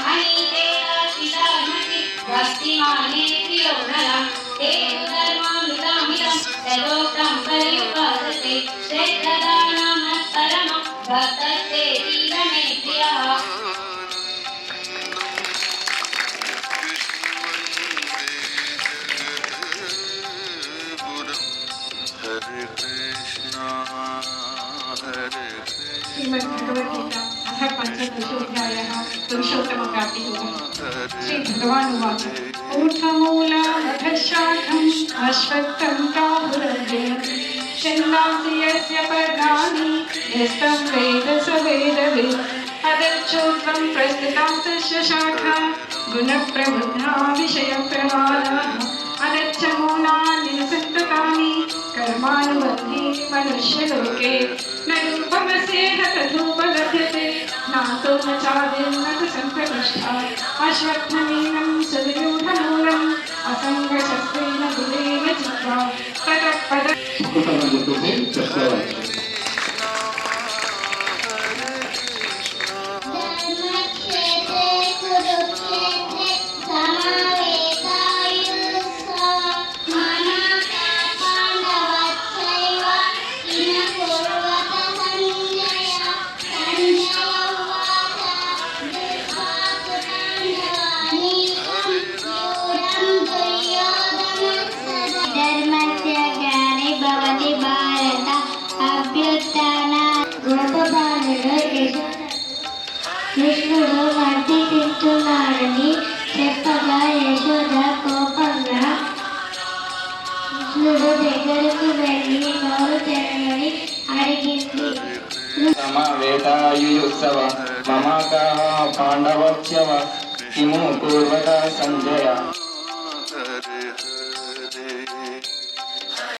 आणि तेरा चिदानंदी भक्तिमाने प्रियोधरा ते धर्मामृतामिदं तयोक्तं परिपादते श्रेष्ठदानं परमं भक्तस्ते मे प्रियः. हरे कृष्णा हरे कृष्ण। श्रीमद्भगवद्गीता। अथ पञ्चदशोऽध्यायः पुरुषोत्तमप्राप्तियोगः श्रीभगवानुवाच ऊर्ध्वमूलमथ शाखम् अश्वत्थं प्राहुरव्ययम् छन्दांसि यस्य पर्णानि यस्तं वेद स वेदवित् अदच्छोत्वं मनुष्यलोके। च सम्प्रतिष्ठा अश्वत्थमीनं सुविरूढमूलम् असङ्गशस्त्रेण गुलेन चित्वा ततः पद కృష్ణుడు మట్టి తింటున్నాడని చెప్పగా యశోద కోపంగా కృష్ణుడు దగ్గరకు వెళ్ళి నోరు తెరమని అడిగింది. సమవేతాయుత్సవ మమాకాహ పాండవోత్సవ కిము పూర్వత సంజయ